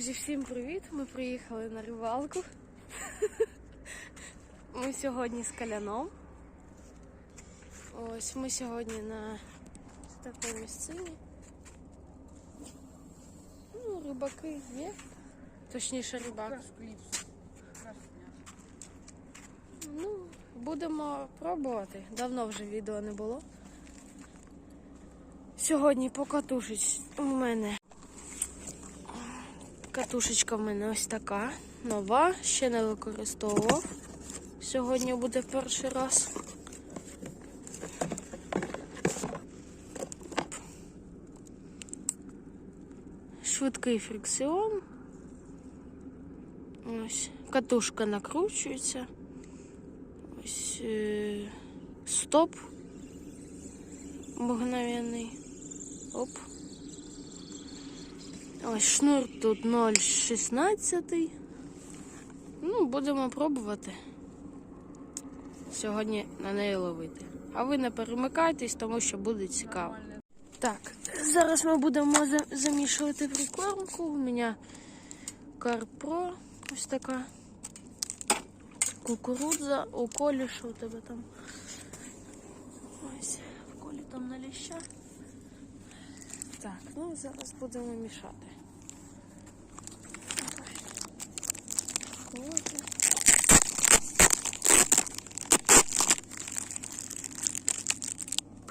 Друзі, всім привіт! Ми приїхали на рибалку. Ми сьогодні з каляном. Ось ми сьогодні на такій місцині. Ну, рибаки є. Точніше, рибак. Ну, будемо пробувати. Давно вже відео не було. Сьогодні по у мене Катушечка в мене ось така. Нова, ще не використовував. Сьогодні буде перший раз. Швидкий фрикціон. Ось. Катушка накручується. Ось е, стоп. Мгновенний. Оп. Ось шнур тут 0,16. Ну, будемо пробувати сьогодні на неї ловити. А ви не перемикайтесь, тому що буде цікаво. Так, зараз ми будемо замішувати прикормку. У мене Карпро ось така. Кукурудза. У колі, що у тебе там? Ось, в колі там на ліща. Так, ну зараз будемо мішати. серьезно.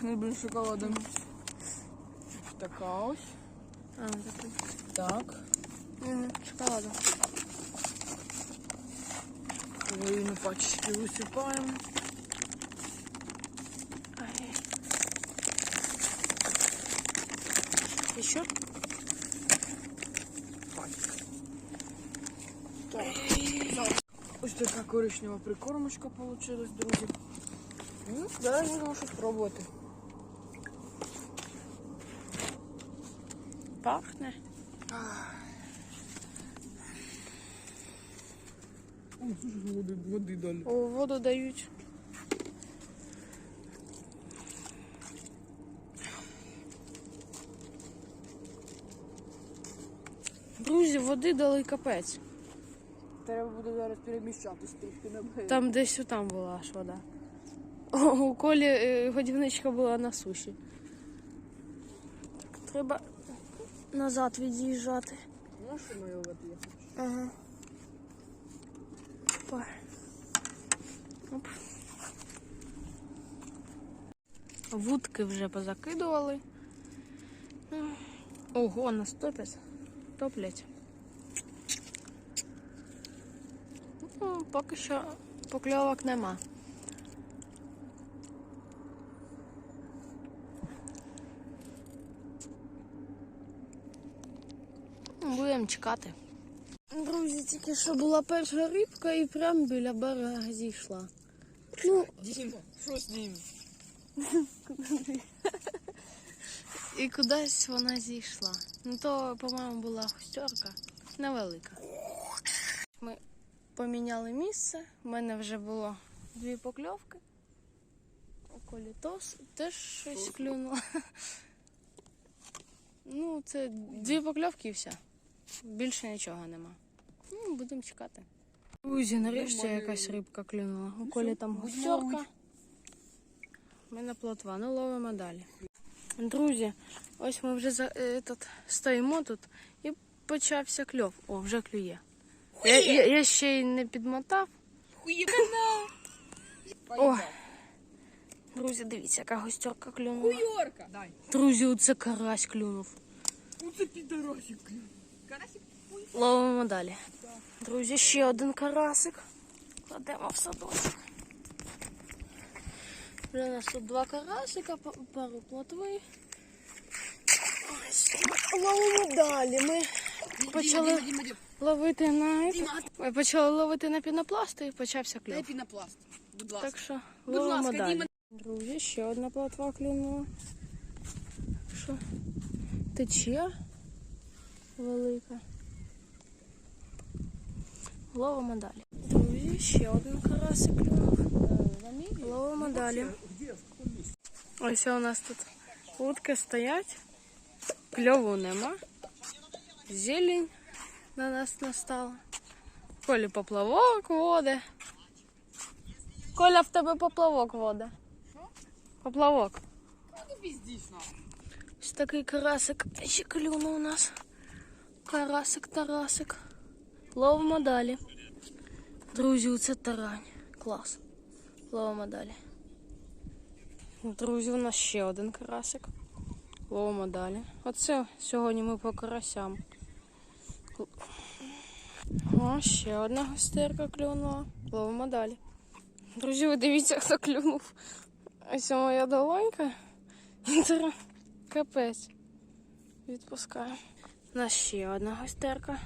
Ну, блин, шоколадом. Такаус. А, такой. Так. Шоколадом. шоколада. Половину почти высыпаем. Еще? Ось така коричнева прикормочка получилась, друзі. Ну, Зараз будемо щось пробувати. Пахне. О, слушай, води, води далі. О, воду дають. Друзі, води дали капець. Треба буде зараз переміщатись трішки на. Там десь там була аж вода. О, у колі е, годівничка була на суші. Так, треба назад від'їжджати. Що моє води. Ага. Опа. Оп. Вудки вже позакидували. Ого, нас топять. Топлять. Ну, поки що покльовок нема. Будемо чекати. Друзі, тільки що була перша рибка і прямо біля берега зійшла. Ну, Дім, що з ним? і кудись вона зійшла. Ну то, по-моєму, була густерка невелика. Ми поміняли місце. У мене вже було дві покльовки. У колі тос теж щось клюнуло. Ну, це дві покльовки і все. Більше нічого нема. Ну, будемо чекати. Друзі, нарешті якась рибка клюнула. У колі там густерка. У мене плотва, ну ловимо далі. Друзі, ось ми вже за, е, тут, стоїмо тут і почався кльов. О, вже клює. Я, я, я ще й не підмотав. Хуєбана! О, друзі, дивіться, яка густерка клюнула. Хуйорка! Дай. Друзі, оце карась клюнув. Оце підоросик. Карасик? Ловимо далі. Друзі, ще один карасик. Кладемо в садочок. У нас тут два карасика, пару плотви. Ось, ловимо далі. Ми почали ловити на почали ловити на пінопласт і почався кльов. пінопласт. Будь ласка. Так що Будь ловимо далі. Друзі, ще одна плотва клюнула. Що? Тече велика. Ловимо далі. Друзі, ще один карасик клюнув. Ловимо далі. Ось у нас тут утки стоять. Кльову нема. Зелень на нас настала. Колі поплавок воде. Коля, в тебе поплавок воде. Поплавок. Ось такий карасик ще клюнув у нас. Карасик, тарасик. Ловимо далі. Друзі, це тарань. Клас. Ловимо далі. Друзі, у нас ще один карасик. Ловимо далі. Оце сьогодні ми по карасям. О, ще одна гостерка клюнула. Ловимо далі. Друзі, ви дивіться, хто клюнув. Ось моя долонька. Капець. Відпускаю. У нас ще одна гостерка.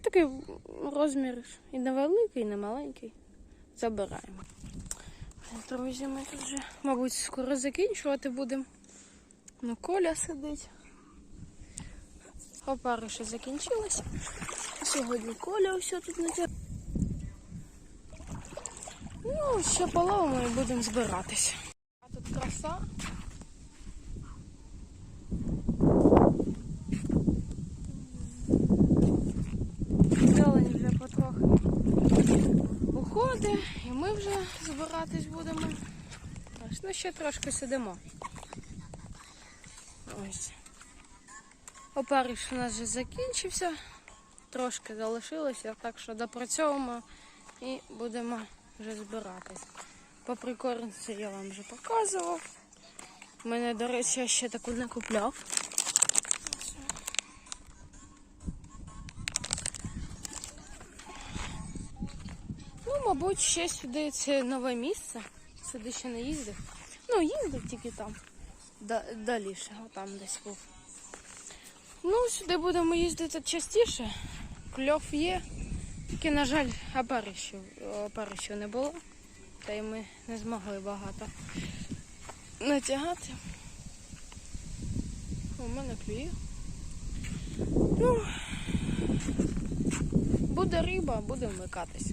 Такий розмір і невеликий, і не маленький. Забираємо. Друзі, ми тут вже, мабуть, скоро закінчувати будемо. Ну, Коля сидить. Опариша закінчилась. Сьогодні Коля все тут не Ну, ще половимо і будемо збиратися. А тут краса. Зелень вже потрохи уходить, і ми вже збиратись будемо. Ну ще трошки сидимо. Ось. Опариш у нас вже закінчився, трошки залишилося, так що допрацьовуємо і будемо вже збиратись. По прикорниці я вам вже показував. Мене, до речі, я ще таку не купляв. Ну, мабуть, ще сюди це нове місце. Сюди ще не їздив. Ну, їздив тільки там. Да, даліше, там десь був. Ну, сюди будемо їздити частіше. Кльов є. Тільки, на жаль, опарищів, опарищів не було. Та й ми не змогли багато натягати. У мене клює. Ну, буде риба, буде вмикатись.